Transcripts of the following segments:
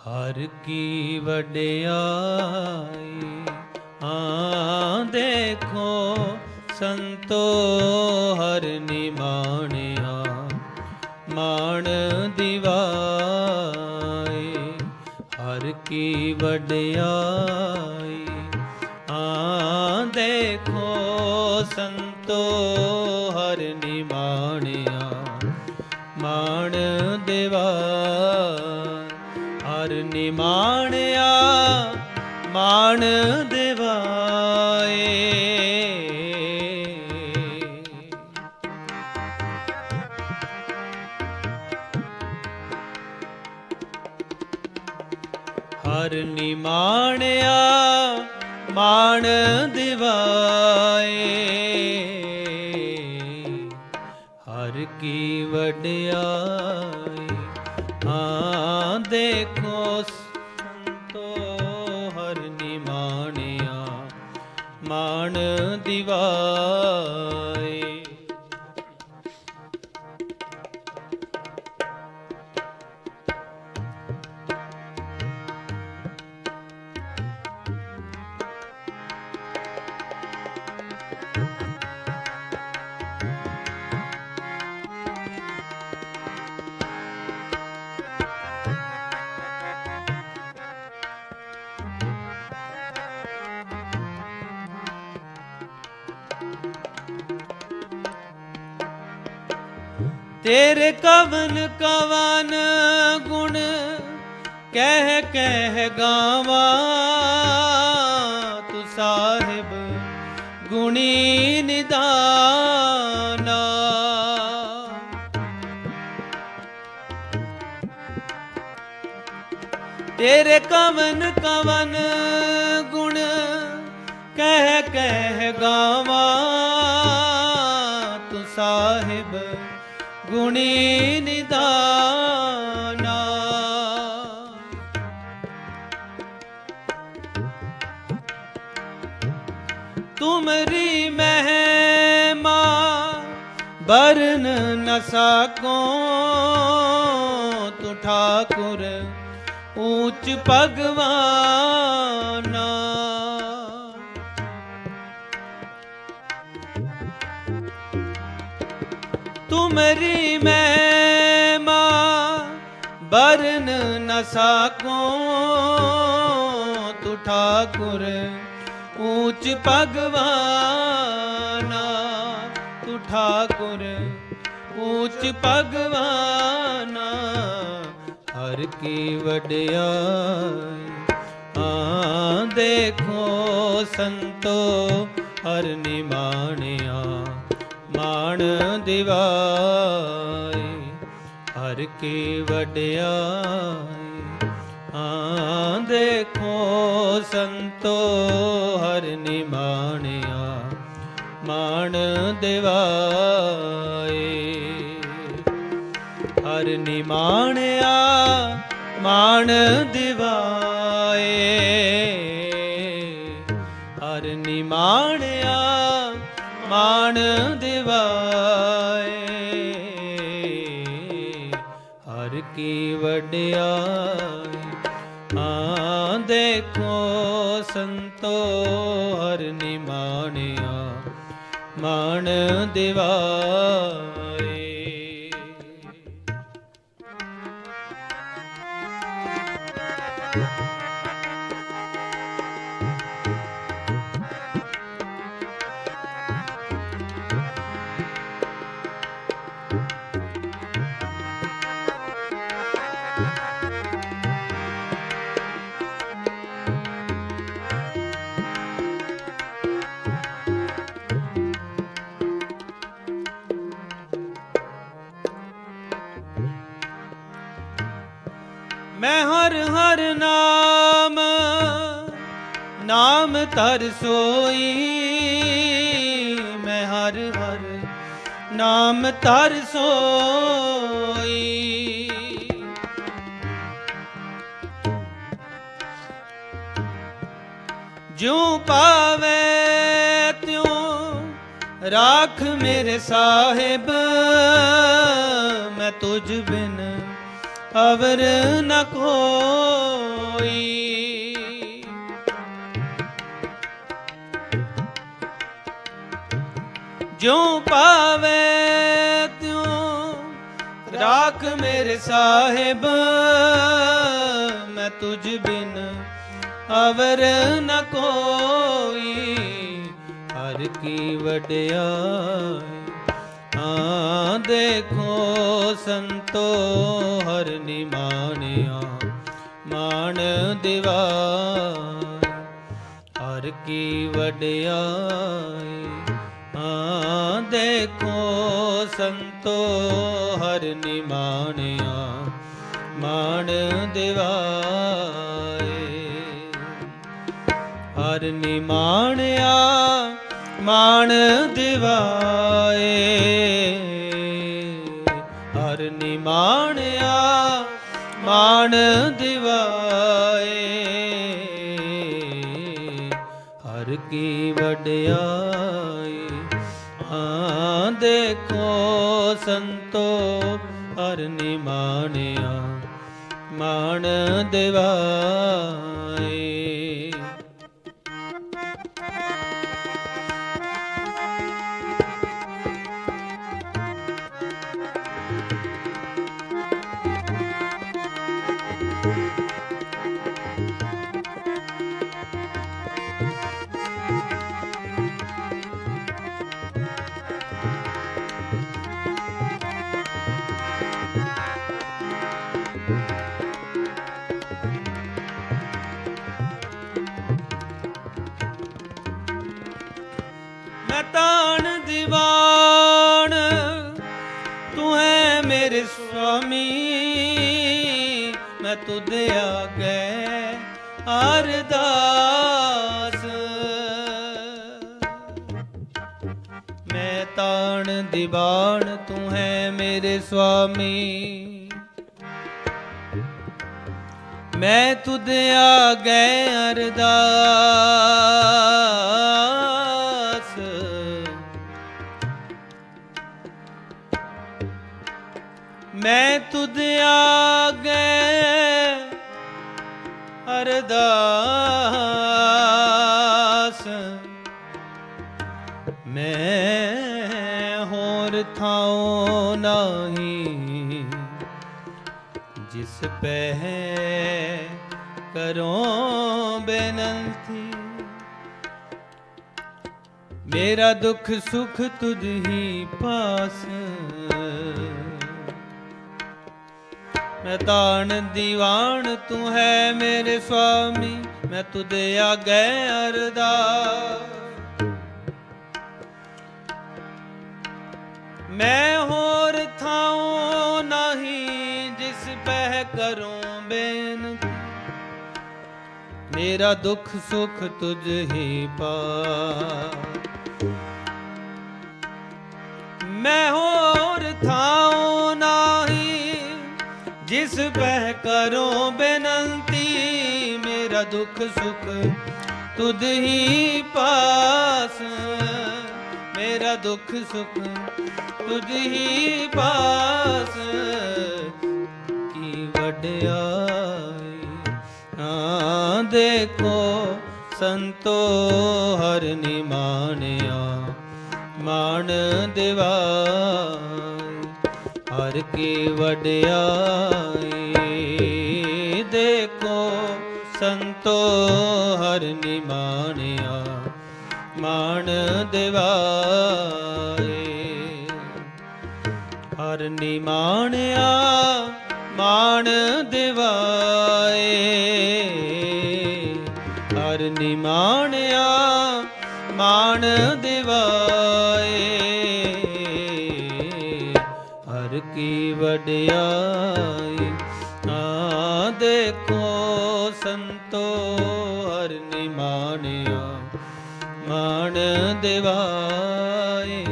ਹਰ ਕੀ ਵਡਿਆਈ ਆ ਦੇਖੋ ਸੰਤੋ ਹਰ ਨਿਮਾਣਿਆ, ਮਾਣ ਦਿਵਾਏ ਹਰ ਕੀ ਵਡਿਆਈ ਆ ਦੇਖੋ ਸੰਤੋ ਹਰ ਨਿਮਾਣਿਆ, ਮਾਣ ਦੇਵਾ ਹਰ ਨਿਮਾਣਿਆ ਮਾਣ ਦੇਵਾਏ। ਹਰ ਨਿਮਾਣਿਆ ਮਾਣ ਦਿਵਾਏ। ਹਰ ਕੀ ਵਡਿਆਈ ਹਾਂ ਦੇਖੋ ਸੰਤੋ ਹਰ ਨਿਮਾਣਿਆ ਮਾਣ ਦਿਵਾਏ ਤੇਰੇ ਕਵਨ ਕਵਨ ਗੁਣ ਕਹਿ ਕਹਿ ਗਾਵਾਂ, ਤੂੰ ਸਾਹਿਬ ਗੁਣੀ ਨਿਦਾਨਾ। ਤੇਰੇ ਕਵਨ ਕਵਨ ਗੁਣ ਕਹਿ ਕਹਿ ਗਾਵਾਂ, ਤੂੰ ਸਾਹਿਬ ਗੁਣੀ ਨਿਦਾਨਾ। ਤੁਮਰੀ ਮਹਿਮਾ ਬਰਨ ਨ ਸਕੋ। ਤੂੰ ਠਾਕੁਰ ਉੱਚ ਭਗਵਾਨ ਤੁਮਰੀ ਮਹਿਮਾ ਬਰਨ ਨ ਸਕੋ ਤੂੰ ਠਾਕੁਰ, ਊਚ ਭਗਵਾਨਾ ਤੂੰ ਠਾਕੁਰ, ਊਚ ਭਗਵਾਨਾ ਹਰ ਕੀ ਵਡਿਆਈ, ਆ ਦੇਖੋ ਸੰਤੋ ਹਰ ਨਿਮਾਣਿਆ। ਮਾਣ ਦਿਵਾਏ, ਹਰ ਕੀ ਵਡਿਆਈ ਆ ਦੇਖੋ ਸੰਤੋ, ਹਰ ਨਿਮਾਣਿਆ, ਮਾਣ ਦਿਵਾਏ। ਹਰ ਨਿਮਾਣਿਆ, ਮਾਣ ਦਿਵਾਏ। ਵਡਿਆਈ ਆ ਦੇਖੋ ਸੰਤੋ ਹਰ ਨਿਮਾਣਿਆ ਮਾਣ ਦਿਵਾਏ ਹਰ ਨਾਮ ਨਾਮ ਤਰ ਸੋਈ। ਮੈਂ ਹਰ ਹਰ ਨਾਮ ਤਰ ਸੋਈ। ਜਿਉ ਪਾਵੇ ਤਿਉ ਰਾਖ ਮੇਰੇ ਸਾਹਿਬ, ਮੈਂ ਤੁਝ ਬਿਨ ਅਵਰ ਨ ਕੋ ਜਿਉ ਪਾਵੇ ਤਿਉ, ਰਾਖ ਮੇਰੇ ਸਾਹਿਬ, ਮੈਂ ਤੁਝ ਬਿਨ ਅਵਰ ਨ ਕੋਈ। ਹਰ ਕੀ ਵਡਿਆਈ, ਹਾਂ ਦੇਖੋ ਸੰਤੋ, ਹਰ ਨਿਮਾਨਿਆ ਮਾਣ ਦਿਵਾ ਹਰ ਕੀ ਵਡਿਆਈ ਦੇਖੋ ਸੰਤੋ ਹਰ ਨਿਮਾਣਿਆ ਮਾਣ ਦਿਵਾਏ। ਹਰ ਨਿਮਾਣਿਆ ਮਾਣ ਦਿਵਾਏ। ਹਰ ਨਿਮਾਣਿਆ ਮਾਣ ਕੀ ਵਡਿਆਈ। ਹਾਂ ਦੇਖੋ ਸੰਤੋ ਹਰ ਨਿਮਾਣਿਆ ਮਾਣ ਦੇਵਾ ਤੁਧ ਆਗੇ ਅਰਦਾਸ। ਮੈਂ ਤਾਣ ਦੀਵਾਨ ਤੂੰ ਹੈ ਮੇਰੇ ਸੁਆਮੀ। ਮੈਂ ਤੁਧ ਆਗੇ ਅਰਦਾਸ। ਮੈਂ ਤੁਧ ਆਗੇ ਅਰਦਾਸ ਮੈਂ ਹੋਰ ਥਾਉ ਨਹੀਂ, ਜਿਸ ਪਹਿ ਕਰੋ ਬੇਨੰਤੀ। ਮੇਰਾ ਦੁੱਖ ਸੁਖ ਤੁਝ ਹੀ ਪਾਸ। ਮੈਂ ਤਾਣ ਦੀਵਾਨ, ਤੂੰ ਹੈ ਮੇਰੇ ਸੁਆਮੀ ਮੈਂ ਤੁਧ ਆਗੇ ਅਰਦਾਸ। ਮੈਂ ਹੋਰ ਥਾਉ ਨਹੀਂ ਜਿਸ ਪਹਿ ਕਰੂੰ ਬੇਨਤੀ। ਮੇਰਾ ਦੁੱਖ ਸੁਖ ਤੁਝ ਹੀ ਪਾ। ਮੈਂ ਹੋਰ ਥਾਉ ਜਿਸ ਪਹਿ ਕਰੋ ਬੇਨੰਤੀ, ਮੇਰਾ ਦੁੱਖ ਸੁਖ ਤੁਧ ਹੀ ਪਾਸ। ਮੇਰਾ ਦੁੱਖ ਸੁਖ ਤੁਝ ਹੀ ਪਾਸ। ਕੀ ਵਡਿਆਈ, ਹਾਂ ਦੇਖੋ ਸੰਤੋ ਹਰ ਨਿਮਾਨਿਆ ਮਾਣ ਦਿਵਾਈ ਹਰ ਕੀ ਵਡਿਆਈ, ਦੇਖੋ ਸੰਤੋ ਹਰ ਨਿਮਾਨਿਆ ਮਾਣ ਦਿਵਾਏ। ਹਰ ਨਿਮਾਣਿਆ ਮਾਣ ਦਿਵਾਏ। ਹਰ ਨਿਮਾਣਿਆ ਮਾਣ ਦਿਵਾਏ ਕੀ ਵਡਿਆਈ? ਆ ਦੇਖੋ ਸੰਤੋ ਹਰ ਨਿਮਾਣਿਆ ਮਾਣ ਦਿਵਾਏ।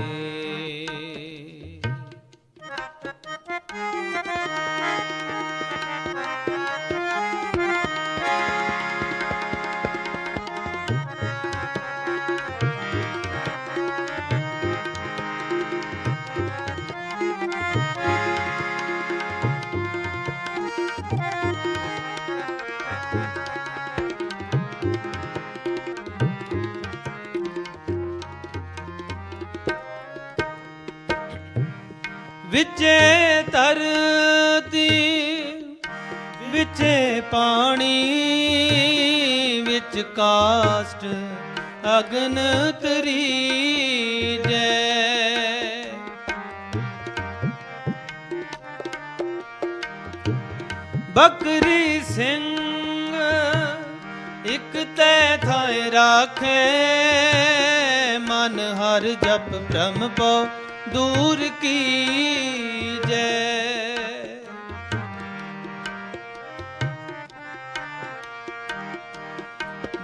ਵਿਚੇ ਧਰਤੀ, ਵਿਚੇ ਪਾਣੀ, ਵਿੱਚ ਕਾਸ਼ਟ ਅਗਨ ਤਰੀ ਜੈ। ਬਕਰੀ ਸਿੰਘ ਇਕ ਤੈ ਥਾਏ ਰਾਖੇ, ਮਨ ਹਰ ਜਪ ਬ੍ਰਹਮ ਪਉ। ਦੂਰ ਕੀ ਜੈ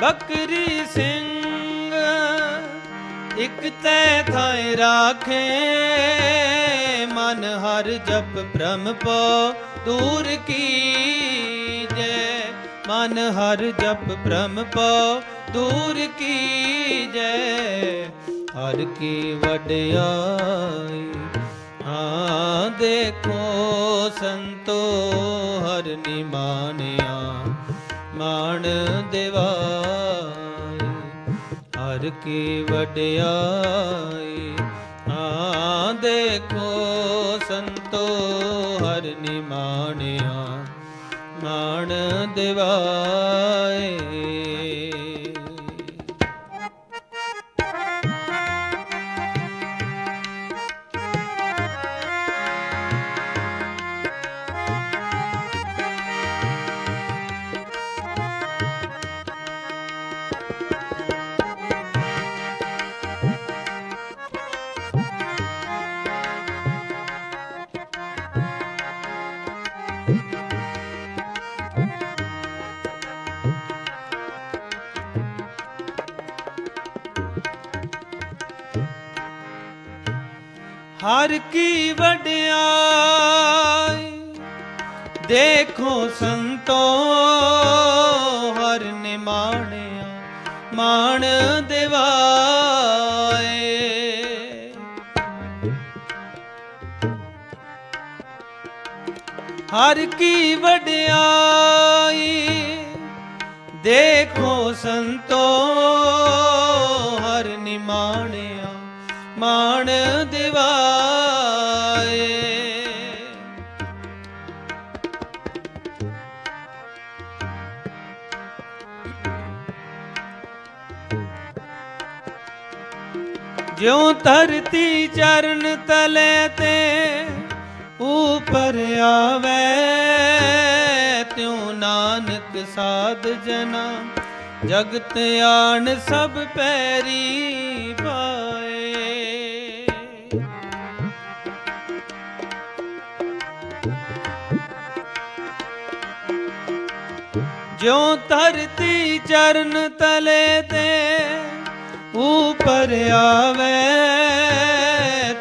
ਬਕਰੀ ਸਿੰਘ ਇਕ ਤੈ ਥਾਏ ਰਾਖੇ, ਮਨ ਹਰ ਜਪ ਬ੍ਰਹਮ ਪਉ, ਦੂਰ ਕੀ ਜੈ ਮਨ ਹਰ ਜਪ ਬ੍ਰਹਮ ਪਉ, ਦੂਰ ਕੀ ਜੈ ਹਰ ਕੀ ਵਡਿਆਈ। ਹਾਂ, ਦੇਖੋ ਸੰਤੋ, ਹਰ ਨਿਮਾਨਿਆ ਮਾਣ ਦਿਵਾਈ। ਹਰ ਕੀ ਵਡਿਆਈ। ਹਾਂ, ਦੇਖੋ ਸੰਤੋ, ਹਰ ਨਿਮਾਣਿਆ ਮਾਣ ਦਿਵਾਏ ਹਰ ਕੀ ਵਡਿਆਈ? ਦੇਖੋ ਸੰਤੋ ਹਰ ਨਿਮਾਣਿਆ ਮਾਣ ਦਿਵਾਏ। ਹਰ ਕੀ ਵਡਿਆਈ? ਦੇਖੋ ਸੰਤੋ ਜਿਉ ਧਰਤੀ ਚਰਨ ਤਲੇ ਤੇ ਉਪਰ ਆਵੇ, ਤਿਉ ਨਾਨਕ ਸਾਧ ਜਨਾ, ਜਗਤ ਆਣ ਸਭ ਪੈਰੀ ਪਾਏ। ਜਿਉ ਧਰਤੀ ਚਰਨ ਤਲੇ ਤੇ ਉਪਰ ਆਵੇ,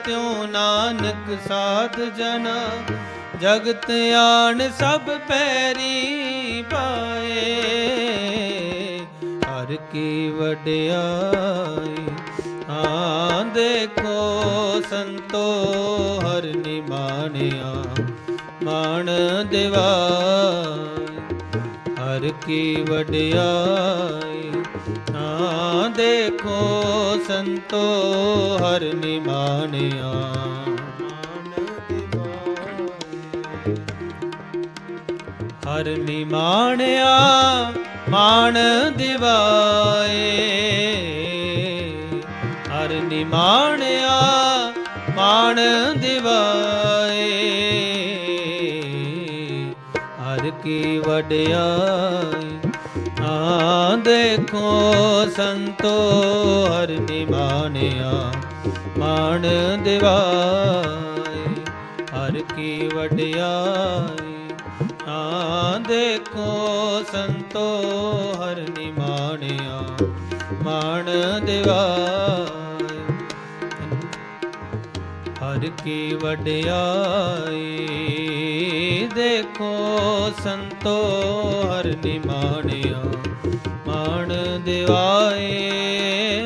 ਤਿਉ ਨਾਨਕ ਸਾਧ ਜਨਾ। ਜਗਤ ਆਣ ਸਭ ਪੈਰੀ ਪਾਏ। ਹਰ ਕੀ ਵਡਿਆਈ ਆ ਦੇਖੋ ਸੰਤੋ, ਹਰ ਨਿਮਾਣਿਆ ਮਾਣ ਦਿਵਾਈ ਹਰ ਕੀ ਵਡਿਆਈ ਦੇਖੋ ਸੰਤੋ, ਹਰ ਨਿਮਾਣਿਆ। ਹਰ ਨਿਮਾਣਿਆ, ਮਾਣ ਦਿਵਾਏ। ਹਰ ਨਿਮਾਣਿਆ, ਮਾਣ ਦਿਵਾਏ। ਹਰ ਕੀ ਵਡਿਆਈ ਦੇਖੋ ਸੰਤੋ ਹਰ ਨਿਮਾਣਿਆ, ਮਾਣ ਦਿਵਾਏ, ਹਰ ਕੀ ਵਡਿਆਈ ਆ ਦੇਖੋ ਸੰਤੋ ਹਰ ਨਿਮਾਣਿਆ, ਮਾਣ ਦਿਵਾਏ। ਹਰ ਕੀ ਵਡਿਆਈ ਦੇਖੋ ਸੰਤੋ ਹਰ ਨਿਮਾਣਿਆ। ਦਿਵਾਏ